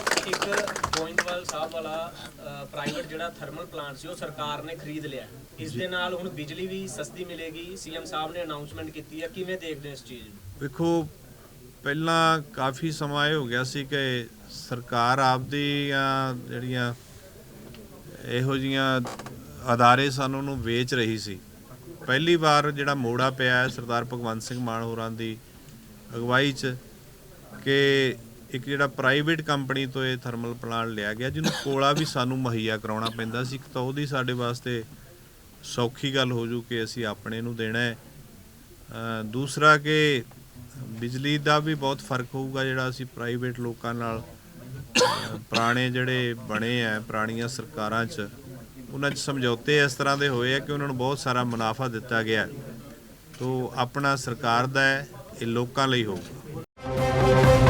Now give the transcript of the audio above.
ਇੱਕ ਗੋਇੰਦਵਾਲ ਸਾਹਿਬ ਵਾਲਾ ਪ੍ਰਾਈਵੇਟ ਜਿਹੜਾ ਥਰਮਲ ਪਲਾਂਟ ਸੀ ਉਹ ਸਰਕਾਰ ਨੇ ਖਰੀਦ ਲਿਆ ਇਸ ਦੇ ਨਾਲ ਹੁਣ ਬਿਜਲੀ ਵੀ ਸਸਤੀ ਮਿਲੇਗੀ। ਸੀਐਮ ਸਾਹਿਬ ਨੇ ਅਨਾਉਂਸਮੈਂਟ ਕੀਤੀ ਹੈ। ਕਿਵੇਂ ਦੇਖਦੇ ਇਸ ਚੀਜ਼ ਨੂੰ? ਵੇਖੋ ਪਹਿਲਾਂ ਕਾਫੀ ਸਮਾਂ ਇਹ ਹੋ ਗਿਆ ਸੀ ਕਿ ਸਰਕਾਰ ਆਪਦੀ ਜਿਹੜੀਆਂ ਇਹੋ ਜੀਆਂ ਅਦਾਰੇ ਸਨ ਉਹਨੂੰ ਵੇਚ ਰਹੀ ਸੀ। ਪਹਿਲੀ ਵਾਰ ਜਿਹੜਾ ਮੋੜਾ ਪਿਆ ਸਰਦਾਰ ਭਗਵੰਤ ਸਿੰਘ ਮਾਨ ਹੋਰਾਂ ਦੀ ਅਗਵਾਈ 'ਚ ਕਿ ਇੱਕ ਜਿਹੜਾ ਪ੍ਰਾਈਵੇਟ ਕੰਪਨੀ ਤੋਂ ਇਹ ਥਰਮਲ ਪਲਾਂਟ ਲਿਆ ਗਿਆ, ਜਿਹਨੂੰ ਕੋਲਾ ਵੀ ਸਾਨੂੰ ਮੁਹੱਈਆ ਕਰਾਉਣਾ ਪੈਂਦਾ ਸੀ, ਇੱਕ ਤਾਂ ਉਹਦੀ ਸਾਡੇ ਵਾਸਤੇ ਸੌਖੀ ਗੱਲ ਹੋ ਜੂ ਕਿ ਅਸੀਂ ਆਪਣੇ ਨੂੰ ਦੇਣਾ ਹੈ। ਦੂਸਰਾ ਕਿ ਬਿਜਲੀ ਦਾ ਵੀ ਬਹੁਤ ਫ਼ਰਕ ਹੋਊਗਾ, ਜਿਹੜਾ ਅਸੀਂ ਪ੍ਰਾਈਵੇਟ ਲੋਕਾਂ ਨਾਲ ਪੁਰਾਣੇ ਜਿਹੜੇ ਬਣੇ ਆ, ਪੁਰਾਣੀਆਂ ਸਰਕਾਰਾਂ 'ਚ, ਉਹਨਾਂ 'ਚ ਸਮਝੌਤੇ ਇਸ ਤਰ੍ਹਾਂ ਦੇ ਹੋਏ ਆ ਕਿ ਉਹਨਾਂ ਨੂੰ ਬਹੁਤ ਸਾਰਾ ਮੁਨਾਫਾ ਦਿੱਤਾ ਗਿਆ ਤੋ ਆਪਣਾ ਸਰਕਾਰ ਦਾ ਇਹ ਲੋਕਾਂ ਲਈ ਹੋਊਗਾ।